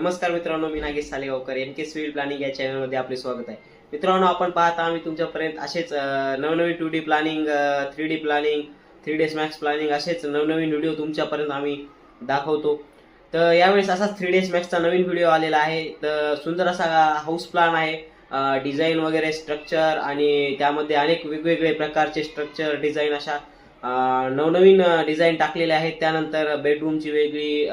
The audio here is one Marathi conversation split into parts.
नमस्कार मित्रांनो मी Nagesh Salegaonkar M K civil planning या चॅनलमध्ये आपले स्वागत आहे. मित्रांनो आपण पाहता आम्ही तुमच्यापर्यंत असेच नवनवीन two D planning three D planning three ds max planning असेच नवनवीन व्हिडिओ तुमच्यापर्यंत आम्ही दाखवतो. तर यावेळेस असाच थ्री डेज मॅक्सचा नवीन व्हिडिओ आलेला आहे. तर सुंदर असा हाऊस प्लॅन आहे डिझाईन वगैरे स्ट्रक्चर आणि त्यामध्ये अनेक वेगवेगळे प्रकारचे स्ट्रक्चर डिझाईन अशा नवनवीन डिझाईन टाकलेले आहेत. त्यानंतर बेडरूमची वेगळी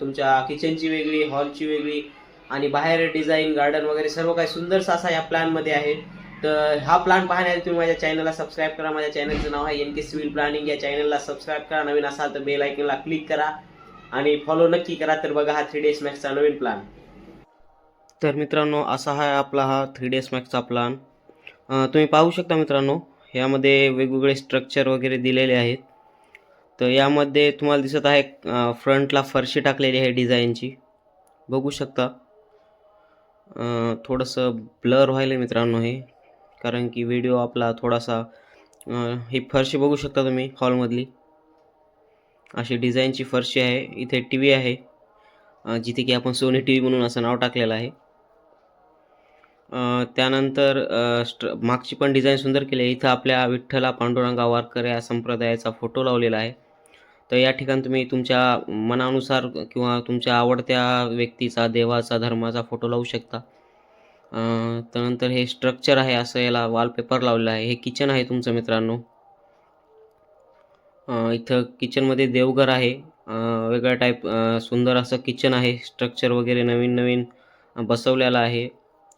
तुमच्या किचनची वेगळी हॉलची वेगळी आणि बाहेर डिझाईन गार्डन वगैरे सर्व काही सुंदरसा असा या प्लॅनमध्ये आहे. तर हा प्लॅन पाहण्याआधी तुम्ही माझ्या चॅनलला सबस्क्राईब करा. माझ्या चॅनलचं नाव आहे एन के सिव्हिल प्लॅनिंग या चॅनलला सबस्क्राईब करा. नवीन असाल तर बेल आयकनला क्लिक करा आणि फॉलो नक्की करा. तर बघा हा थ्री डेज मॅक्सचा नवीन प्लॅन तर मित्रांनो असा हा आपला हा थ्री डेज मॅक्सचा प्लॅन तुम्ही पाहू शकता मित्रांनो यामध्ये वेगवेगळे स्ट्रक्चर वगैरे दिलेले आहेत. तर यामध्ये तुम्हाला दिसत आहे फ्रंटला फरशी टाकलेली आहे डिझाईनची बघू शकता. थोडंसं ब्लर व्हायलं मित्रांनो हे. कारण की व्हिडिओ आपला थोडासा ही फरशी बघू शकता तुम्ही हॉलमधली अशी डिझाईनची फरशी आहे. इथे टी व्ही आहे जिथे की आपण सोनी टी व्ही म्हणून असं नाव टाकलेलं आहे. त्यानंतर स्ट्र मागची पण डिझाईन सुंदर केली आहे. इथं आपल्या विठ्ठला पांडुरंगा वारकर या संप्रदायाचा फोटो लावलेला आहे. तर या ठिकाणी तुम्ही तुमच्या मनानुसार किंवा तुमच्या आवडत्या व्यक्तीचा देवाचा धर्माचा फोटो लावू शकता. त्यानंतर हे स्ट्रक्चर आहे असं याला वॉलपेपर लावलेलं आहे. हे किचन आहे तुमचं मित्रांनो. इथं किचनमध्ये देवघर आहे. वेगळ्या टाईप सुंदर असं किचन आहे. स्ट्रक्चर वगैरे नवीन नवीन बसवलेलं आहे.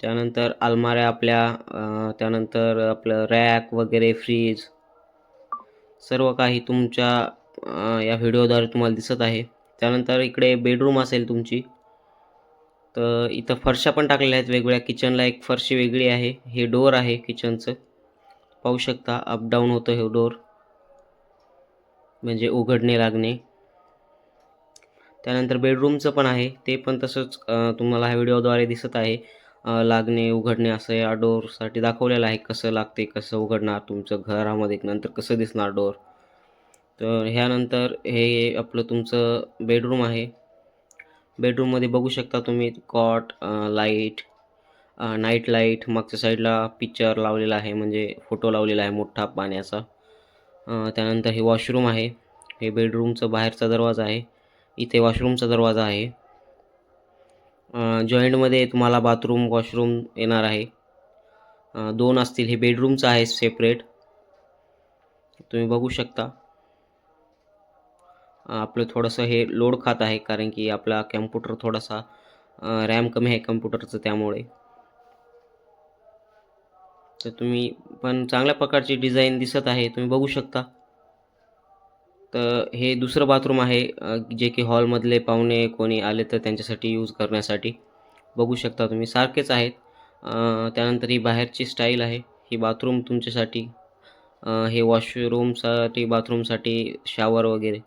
त्यानंतर अलमाऱ्या आपल्या त्यानंतर आपलं रॅक वगैरे फ्रीज सर्व काही तुमच्या या व्हिडिओद्वारे तुम्हाला दिसत आहे. त्यानंतर इकडे बेडरूम असेल तुमची. तर इथं फरशा पण टाकलेल्या आहेत वेगवेगळ्या. किचनला एक फरशी वेगळी आहे. हे डोअर आहे किचनचं. पाहू शकता अपडाऊन होतं हे डोअर. म्हणजे उघडणे लागणे. त्यानंतर बेडरूमचं पण आहे. ते पण तसंच तुम्हाला ह्या व्हिडिओद्वारे दिसत आहे. लागणे उघडणे असं या डोअरसाठी दाखवलेलं आहे. कसं लागते कसं उघडणार तुमचं घरामध्ये नंतर कसं दिसणार डोअर? तर ह्यानंतर हे आपलं तुमचं बेडरूम आहे. बेडरूममध्ये बघू शकता तुम्ही कॉट लाइट नाईट लाइट मागच्या साईडला पिक्चर लावलेला आहे म्हणजे फोटो लावलेला आहे मोठा पाण्याचा. त्यानंतर हे वॉशरूम आहे. हे बेडरूमचं बाहेरचा दरवाजा आहे. इथे वॉशरूमचा दरवाजा आहे. जॉईंटमध्ये तुम्हाला बाथरूम वॉशरूम येणार आहे. दोन असतील हे बेडरूमचं आहे सेपरेट तुम्ही बघू शकता. आपलं थोडंसं हे लोड खात आहे कारण की आपला कॅम्प्युटर थोडासा रॅम कमी आहे कम्प्युटरचं त्यामुळे. तर तुम्ही पण चांगल्या प्रकारची डिझाईन दिसत आहे तुम्ही बघू शकता. तर हे दुसरं बाथरूम आहे जे की हॉलमधले पाहुणे कोणी आले तर त्यांच्यासाठी यूज करण्यासाठी. बघू शकता तुम्ही सारखेच आहेत. त्यानंतर ही बाहेरची स्टाईल आहे. ही बाथरूम तुमच्यासाठी हे वॉशरूमसाठी बाथरूमसाठी शावर वगैरे.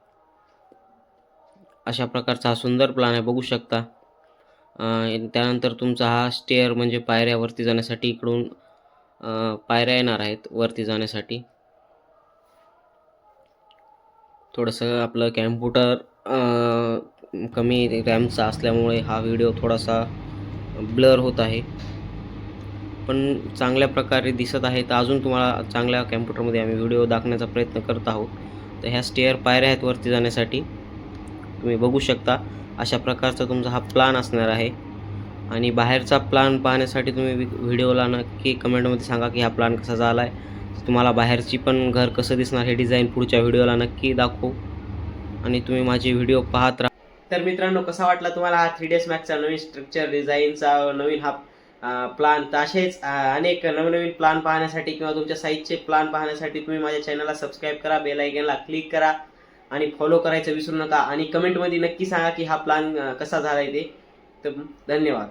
अशा प्रकारचा हा सुंदर प्लान आहे बघू शकता. त्यानंतर तुमचा हा स्टेअर म्हणजे पायऱ्यावरती जाण्यासाठी इकडून पायऱ्या येणार आहेत वरती जाण्यासाठी. थोडंसं आपलं कॅम्प्युटर कमी रॅमचा असल्यामुळे हा व्हिडिओ थोडासा ब्लर होत आहे. पण चांगल्या प्रकारे दिसत आहे तर अजून तुम्हाला चांगल्या कॅम्प्युटरमध्ये आम्ही व्हिडिओ दाखवण्याचा प्रयत्न करत आहोत. तर ह्या स्टेअर पायऱ्या आहेत वरती जाण्यासाठी. तुम्ही बघू शकता अशा प्रकारचा तुमचा हा प्लान असणार आहे. आणि बाहेरचा प्लान पाहण्यासाठी तुम्ही व्हिडिओला नक्की कमेंटमध्ये सांगा की हा प्लान कसा झाला आहे तुम्हाला बाहेरची पण घर कसं दिसणार हे डिझाईन पुढच्या व्हिडिओला नक्की दाखवू. आणि तुम्ही माझे व्हिडिओ पाहत राहा. तर मित्रांनो कसा वाटला तुम्हाला हा थ्री डेज मॅक्सचा नवीन स्ट्रक्चर डिझाईनचा नवीन हा प्लान तर असेच अनेक नवनवीन प्लान पाहण्यासाठी किंवा तुमच्या साईजचे प्लान पाहण्यासाठी तुम्ही माझ्या चॅनलला सबस्क्राईब करा बेल आयकनला क्लिक करा आणि फॉलो करायचं विसरू नका. आणि कमेंटमध्ये नक्की सांगा की हा प्लान कसा झाला आहे ते. तर धन्यवाद.